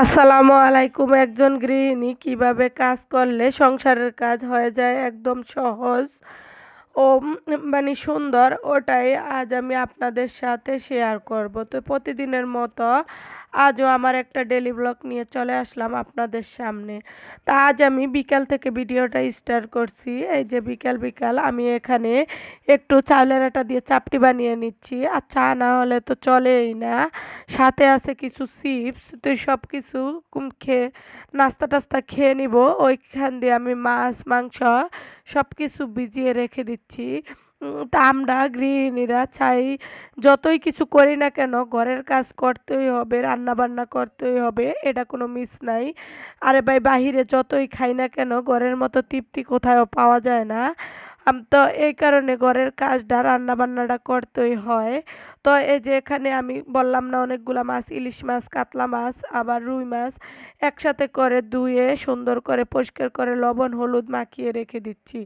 আসসালামু আলাইকুম, একজন গৃহিণী কীভাবে কাজ করলে সংসারের কাজ হয়ে যায়? একদম সহজ ও মানে সুন্দর। ওটাই আজ আমি আপনাদের সাথে শেয়ার করব। তো প্রতিদিনের মতো আজও আমার একটা ডেলি ব্লগ নিয়ে চলে আসলাম আপনাদের সামনে। তা আজ আমি বিকাল থেকে ভিডিওটা স্টার্ট করছি। এই যে বিকাল বিকাল, আমি এখানে একটু চাউলের আটা দিয়ে চাপটি বানিয়ে নিচ্ছি। আর চা না হলে তো চলেই না। সাথে আছে কিছু চিপস তো সব কিছু খেয়ে নাস্তা টাস্তা খেয়ে নিব। ওইখান দিয়ে আমি মাছ, মাংস সব কিছু ভিজিয়ে রেখে দিচ্ছি। আমরা গৃহিণীরা চাই যতই কিছু করি না কেন ঘরের কাজ করতেই হবে রান্না বান্না করতেই হবে, এটা কোনো মিস নাই। আরে ভাই, বাহিরে যতই খাই না কেন ঘরের মতো তৃপ্তি কোথাও পাওয়া যায় না। তো এই কারণে ঘরের কাজটা রান্না বান্নাটা করতেই হয়। তো এই যে এখানে আমি বললাম না, অনেকগুলা মাছ, ইলিশ মাছ, কাতলা মাছ, আবার রুই মাছ একসাথে করে ধুয়ে, সুন্দর করে পরিষ্কার করে লবণ, হলুদ মাখিয়ে রেখে দিচ্ছি।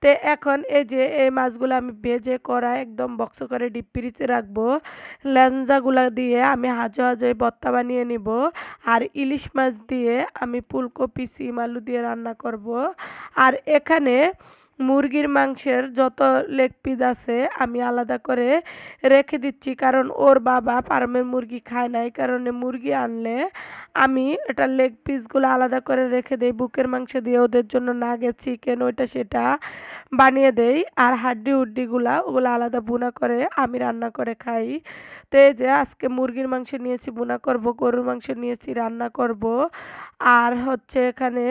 তো এখন এই যে এই মাছগুলো আমি ভেজে করা একদম বক্স করে ডিপ ফ্রিজে রাখব। ল্যাঞ্জাগুলা দিয়ে আমি হাজো হাজোয় ভর্তা বানিয়ে নিব। আর ইলিশ মাছ দিয়ে আমি ফুলকপি, সিম আলু দিয়ে রান্না করব। আর এখানে মুরগির মাংসের যত লেগ পিস আছে, আমি আলাদা করে রেখে দিচ্ছি। কারণ ওর বাবা ফার্মের মুরগি খায় না এই কারণে মুরগি আনলে আমি এটা লেগ পিসগুলো আলাদা করে রেখে দিই, বুকের মাংস দিয়ে ওদের জন্য না গে চিকেন ওইটা, সেটা। বানিয়ে দেই আর হাড্ডি উড্ডিগুলা ওগুলো আলাদা বুনা করে আমি রান্না করে খাই। তো এই যে আজকে মুরগির মাংস নিয়েছি, বুনা করব, গরুর মাংস নিয়েছি, রান্না করব। আর হচ্ছে এখানে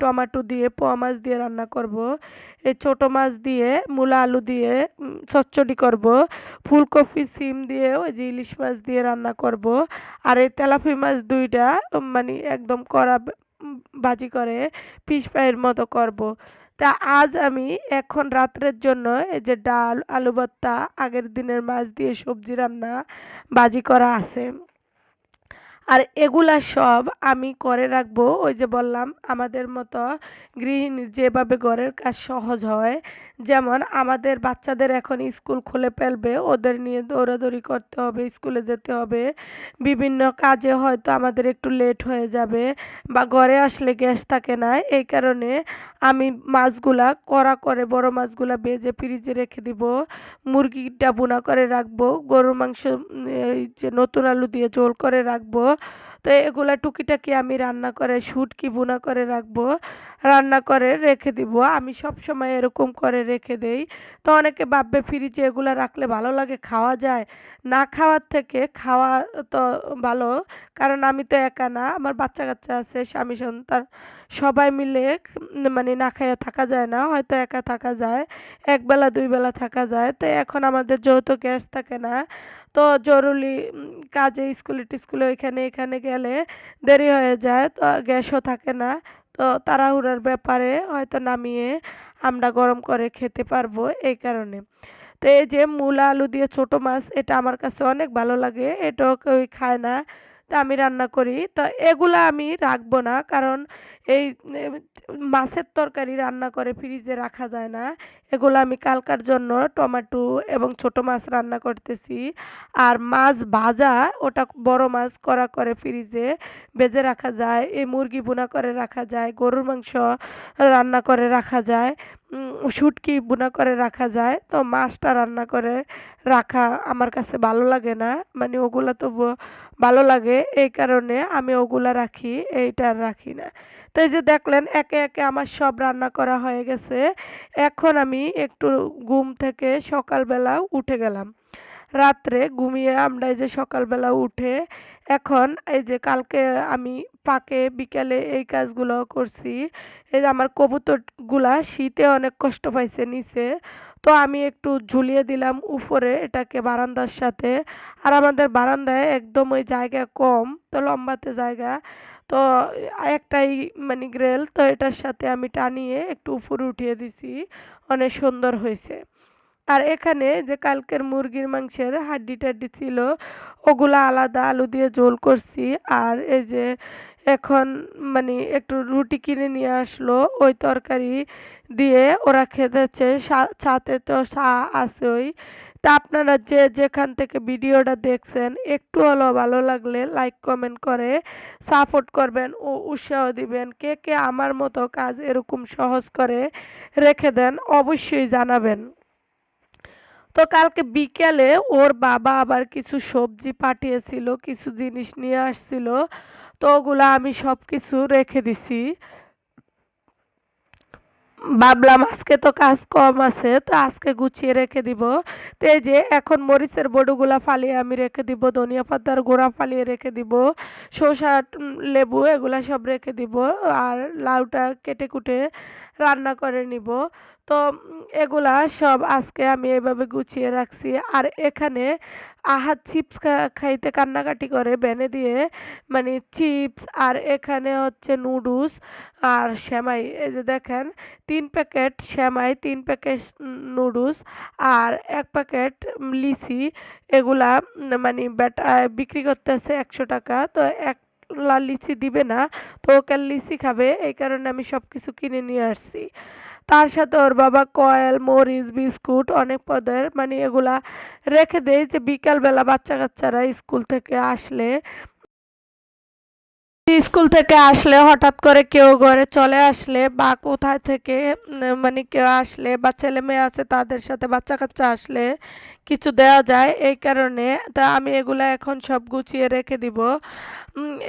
টমেটো দিয়ে, পোয়া মাছ দিয়ে রান্না করব। এই ছোট মাছ দিয়ে, মূলা আলু দিয়ে চচ্চড়ি করব। ফুলকপি, সিম দিয়ে, ওই যে ইলিশ মাছ দিয়ে রান্না করব। আর এই তেলাপি মাছ দুইটা মানে একদম কড়া ভাজি করে ফিশ ফ্রাইয়ের মতো করব। তা আজ আমি এখন রাত্রের জন্য এই যে ডাল, আলু ভর্তা, আগের দিনের মাছ দিয়ে সবজি রান্না বাজি করা আছে। আর এগুলা সব আমি করে রাখব। ওই যে বললাম, আমাদের মতো গৃহিণীর যেভাবে ঘরের কাজ সহজ হয় যেমন আমাদের বাচ্চাদের এখন স্কুল খুলে ফেলবে, ওদের নিয়ে দৌড়াদৌড়ি করতে হবে, স্কুলে যেতে হবে। বিভিন্ন কাজে হয়তো আমাদের একটু লেট হয়ে যাবে বা ঘরে আসলে গ্যাস থাকে না। এই কারণে আমি মাছগুলা কড়া করে, বড় মাছগুলা ভেজে ফ্রিজে রেখে দিব। মুরগিটা বুনা করে রাখব। গরুর মাংস যে নতুন আলু দিয়ে ঝোল করে রাখব। তো এগুলা টুকিটাকি আমি রান্না করে, শুটকি বুনা করে রাখব, রান্না করে রেখে দিব। আমি সব সময় এরকম করে রেখে দেই। তো অনেকে ভাববে ফ্রিজে এগুলো রাখলে ভালো লাগে, খাওয়া যায়। না খাওয়ার থেকে খাওয়া তো ভালো, কারণ আমি তো একা না, আমার বাচ্চা কাচ্চা আছে, স্বামী সন্তান, সবাই মিলে মানে না খাইয়া থাকা যায় না, হয়তো একা থাকা যায় এক বেলা দুই বেলা থাকা যায়। তো এখন আমাদের যেহেতু গ্যাস থাকে না তো জরুরি কাজে স্কুলে টিস্কুলে ওইখানে এখানে গেলে দেরি হয়ে যায়, তো গ্যাসও থাকে না। তো তাড়াহুড়ার ব্যাপারে হয়তো নামিয়ে আমরা গরম করে খেতে পারব এই কারণে। তো এই যে মূলা আলু দিয়ে ছোট মাছ, এটা আমার কাছে অনেক ভালো লাগে, এটাও কেউ খায় না। তা আমি রান্না করি। তো এগুলা আমি রাখব না কারণ এই মাছের তরকারি রান্না করে ফ্রিজে রাখা যায় না। এগুলো আমি কালকার জন্য টমেটো এবং ছোট মাছ রান্না করতেছি। আর মাছ ভাজা, ওটা বড় মাছ করা করে ফ্রিজে ভেজে রাখা যায়, এই মুরগি বুনা করে রাখা যায়, গরুর মাংস রান্না করে রাখা যায় শুটকি বুনা করে রাখা যায়। তো মাছটা রান্না করে রাখা আমার কাছে ভালো লাগে না। মানে ওগুলো তো ভালো লাগে, এই কারণে আমি ওগুলা রাখি, এইটা রাখি না। তো এই যে দেখলেন, একে একে আমার সব রান্না করা হয়ে গেছে। এখন আমি একটু ঘুম থেকে সকালবেলা উঠে গেলাম। রাত্রে ঘুমিয়ে আমরা এই যে সকালবেলা উঠে এখন এই যে কালকে আমি ফাঁকে বিকেলে এই কাজগুলো করছি। এই যে আমার কবুতরগুলা শীতে অনেক কষ্ট পাইছে নিচে। তো আমি একটু ঝুলিয়ে দিলাম উপরে এটাকে বারান্দার সাথে। আর আমাদের বারান্দায় একদম ওই জায়গা কম, তো লম্বাতে জায়গা। তো একটাই মানে গ্রেল, তো এটার সাথে আমি টানিয়ে একটু উপরে উঠিয়ে দিছি। অনেক সুন্দর হয়েছে। আর এখানে যে কালকের মুরগির মাংসের হাড্ডি টাড্ডি ছিল, ওগুলা আলাদা আলু দিয়ে ঝোল করছি। আর এই যে এখন মানে একটু রুটি কিনে নিয়ে আসলো, ওই তরকারি দিয়ে ওরা খেতেছে। সা- সাথে তো আছে ওই তা আপনারা যে যেখান থেকে ভিডিওটা দেখছেন, একটু হলেও ভালো লাগলে লাইক কমেন্ট করে সাপোর্ট করবেন ও উৎসাহ দিবেন। কে কে আমার মতো কাজ এরকম সহজ করে রেখে দেন অবশ্যই জানাবেন। তো কালকে বিকেলে ওর বাবা আবার কিছু সবজি পাঠিয়েছিল, কিছু জিনিস নিয়ে আসছিল। তো ওগুলো আমি সব কিছু রেখে দিছি। ভাবলাম আজকে তো কাজ কম আছে, তো আজকে গুছিয়ে রেখে দিব। তে যে এখন মরিচের বড়ুগুলা ফালিয়ে আমি রেখে দিব, ধনিয়া পাতার গোড়া ফালিয়ে রেখে দিব শসা লেবু এগুলা সব রেখে দিব, আর লাউটা কেটে কুটে রান্না করে নিব। তো, এগুলা সব আজকে আমি এভাবে গুছিয়ে রাখছি। আর এখানে আহাত চিপস খাইতে কান্নাকাটি করে বেনে দিয়ে মানে চিপস আর এখানে হচ্ছে নুডলস আর সেমাই। এই যে দেখেন, তিন প্যাকেট সেমাই, তিন প্যাকেট নুডলস আর এক প্যাকেট লিচি। এগুলা মানে বেটা বিক্রি করতেছে একশো টাকা। তো এক লা লিচি দিবে না, তো ওকে লিচি খাবে, এই কারণে আমি সব কিছু কিনে নিয়ে আসছি। তার সাথে ওর বাবা কয়েল, মরিচ, বিস্কুট অনেক পদের মানে এগুলা রেখে দেয় যে বিকালবেলা বাচ্চা কাচ্চারা স্কুল থেকে আসলে স্কুল থেকে আসলে হঠাৎ করে কেউ ঘরে চলে আসলে বা কোথায় থেকে মানে কেউ আসলে বা ছেলে মেয়ে আছে তাদের সাথে বাচ্চা কাচ্চা আসলে কিছু দেওয়া যায়, এই কারণে তা আমি এগুলা এখন সব গুছিয়ে রেখে দিব।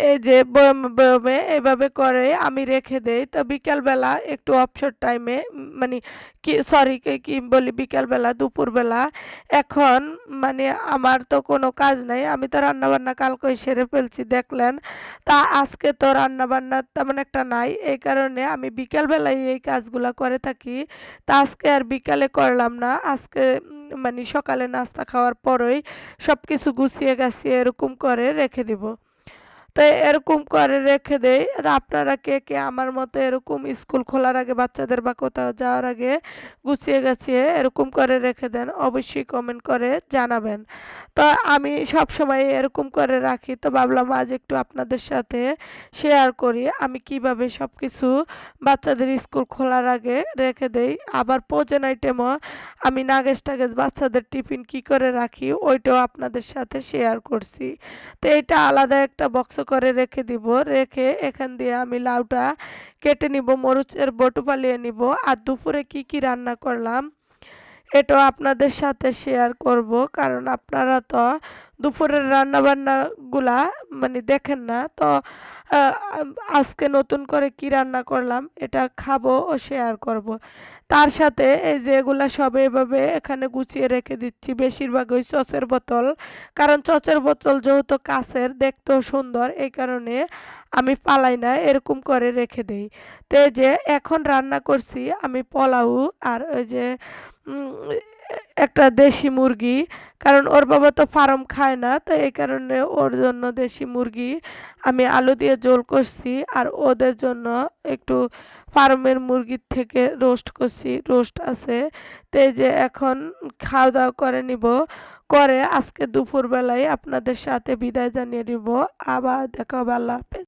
এই যে বয়মে বয়মে এভাবে করে আমি রেখে দেই। তো বিকালবেলা একটু অবসর টাইমে মানে কি সরি কি বলি, বিকালবেলা, দুপুরবেলা এখন মানে আমার তো কোনো কাজ নাই। আমি তো রান্নাবান্না কালকে সেরে ফেলছি, দেখলেন। তা আজকে তো রান্না বান্না তেমন একটা নাই, এই কারণে আমি বিকালবেলায় এই কাজগুলো করে থাকি। তা আজকে আর বিকালে করলাম না, আজকে মানে সকালে নাস্তা খাওয়ার পরই সব কিছু গুছিয়ে গাছিয়ে এরকম করে রেখে দিব। তো এরকম করে রেখে দেই। আর আপনারা কে কে আমার মতো এরকম স্কুল খোলার আগে বাচ্চাদের বা কোথাও যাওয়ার আগে গুছিয়ে গাছিয়ে এরকম করে রেখে দেন, অবশ্যই কমেন্ট করে জানাবেন। তো আমি সব সময় এরকম করে রাখি। তো ভাবলাম আজ একটু আপনাদের সাথে শেয়ার করি। আমি কীভাবে সব কিছু বাচ্চাদের স্কুল খোলার আগে রেখে দেই। আবার পোজেন আইটেমও আমি নাগেশ টাগেজ বাচ্চাদের টিফিন কি করে রাখি, ওইটাও আপনাদের সাথে শেয়ার করছি। তো এটা আলাদা একটা বক্স করে রেখে দিব। রেখে এখান দিয়ে আমি লাউটা কেটে নিব, মরুচের বটু পালিয়ে নিব। আর দুপুরে কি কি রান্না করলাম এটা আপনাদের সাথে শেয়ার করব। কারণ আপনারা তো দুপুরের রান্নাবান্নাগুলা মানে দেখেন না, তো আজকে নতুন করে কি রান্না করলাম, এটা খাব ও শেয়ার করব। তার সাথে এই যে এগুলা সব এভাবে এখানে গুছিয়ে রেখে দিচ্ছি, বেশিরভাগ ওই চচের বোতল। কারণ চচের বোতল যেহেতু কাছের, দেখতেও সুন্দর, এই কারণে আমি পালাই না, এরকম করে রেখে দেই। তো যে এখন রান্না করছি আমি পোলাও আর ওই যে একটা দেশি মুরগি, কারণ ওর বাবা তো ফার্ম খায় না, তো এই কারণে ওর জন্য দেশি মুরগি আমি আলু দিয়ে ঝোল করছি আর ওদের জন্য একটু ফার্মের মুরগির থেকে রোস্ট করছি, রোস্ট আছে। তো যে এখন খাওয়া দাওয়া করে নিব, করে আজকে দুপুরবেলায় আপনাদের সাথে বিদায় জানিয়ে নিব, আবার দেখা হবে, আল্লাহ হাফেজ।